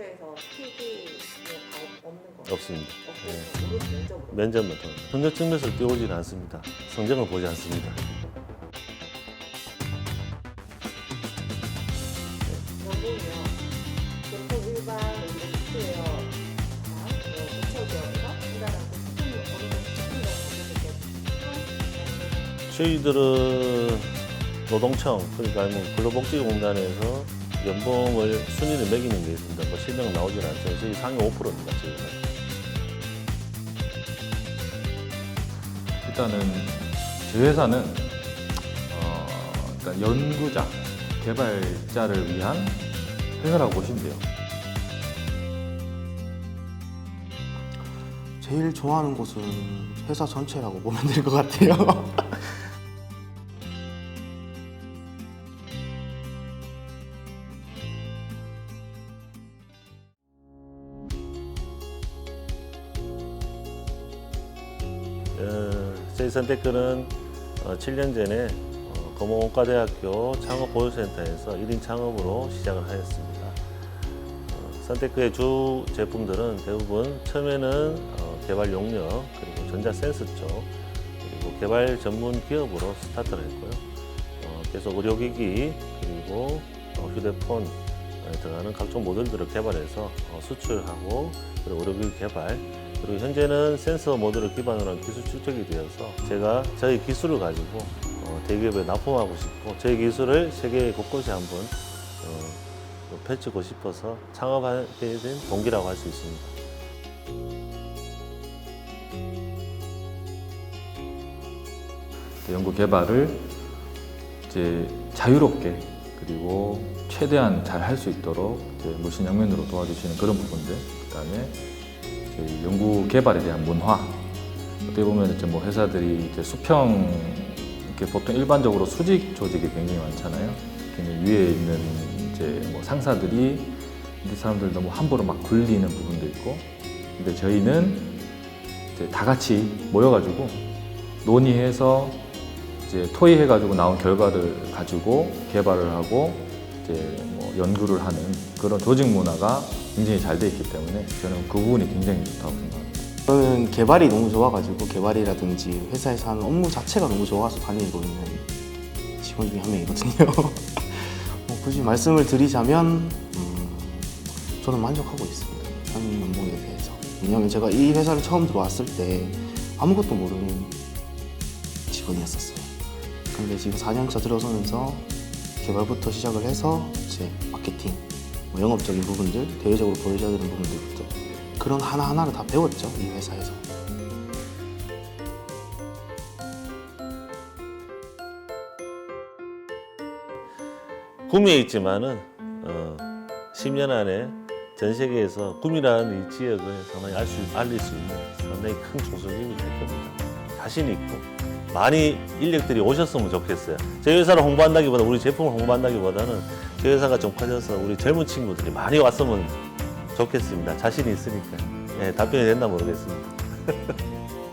부처에서 PD 뭐 없는 거 없습니다. 네. 없고 오로지 면접으로 면접만 통합니다. 성적 증명서를 띄우지는 않습니다. 성적을 보지 않습니다. 연봉이요 보통 일반 우리 부처예요 아, 뭐 일하는 어느 정도 저희들은 노동청 그러니까 뭐 근로복지공단에서 연봉을 순위를 매기는 게 있습니다. 뭐 실명 나오진 않죠. 저희 상위 5%입니다. 저희가. 일단은 저희 회사는 어, 일단 연구자, 개발자를 위한 회사라고 보시면 돼요. 제일 좋아하는 곳은 회사 전체라고 보면 될 것 같아요. 저희 선택근은 어, 7년 전에 어, 검호원과대학교 창업보조센터에서 1인 창업으로 시작을 하였습니다. 어, 선택그의 주 제품들은 대부분 처음에는 어, 개발 용역 그리고 전자 센서 쪽 그리고 개발 전문 기업으로 스타트를 했고요. 어, 계속 의료기기 그리고 어, 휴대폰 에 들어가는 각종 모듈들을 개발해서 어, 수출하고 그리고 의료기기 개발 그리고 현재는 센서 모듈을 기반으로 한 기술 축적이 되어서 제가 저희 기술을 가지고 어, 대기업에 납품하고 싶고 저희 기술을 세계 곳곳에 한번 어, 또 펼치고 싶어서 창업하게 된 동기라고 할 수 있습니다. 연구 개발을 이제 자유롭게 그리고 최대한 잘 할 수 있도록 물신 양면으로 도와주시는 그런 부분들, 그다음에 저희 연구 개발에 대한 문화. 어떻게 보면 이제 뭐 회사들이 이제 수평 이렇게 보통 일반적으로 수직 조직이 굉장히 많잖아요. 굉장히 위에 있는 이제 뭐 상사들이 이 사람들 너무 함부로 막 굴리는 부분도 있고, 근데 저희는 이제 다 같이 모여가지고 논의해서 이제 토의해가지고 나온 결과를 가지고 개발을 하고 이제 뭐 연구를 하는 그런 조직 문화가 굉장히 잘돼 있기 때문에 저는 그 부분이 굉장히 좋다고 생각합니다. 저는 개발이 너무 좋아가지고 개발이라든지 회사에서 하는 업무 자체가 너무 좋아서 다니고 있는 직원 중에 한 명이거든요. 뭐 굳이 말씀을 드리자면 음, 저는 만족하고 있습니다. 하는 연봉에 대해서. 왜냐하면 제가 이 회사를 처음 들어왔을 때 아무것도 모르는 직원이었었어요. 근데 지금 4년차 들어서면서 개발부터 시작을 해서 이제 마케팅, 뭐 영업적인 부분들, 대외적으로 보여줘야 되는 부분들부터 그런 하나하나를 다 배웠죠 이 회사에서 구미에 있지만은 어, 10년 안에 전 세계에서 구미라는 이 지역을 상당히 알 수, 알릴 수 있는 상당히 큰 중소기업이 될 겁니다. 자신 있고 많이 인력들이 오셨으면 좋겠어요. 저희 회사를 홍보한다기보다 우리 제품을 홍보한다기보다는 저희 회사가 좀 커져서 우리 젊은 친구들이 많이 왔으면 좋겠습니다. 자신이 있으니까. 예, 답변이 됐나 모르겠습니다.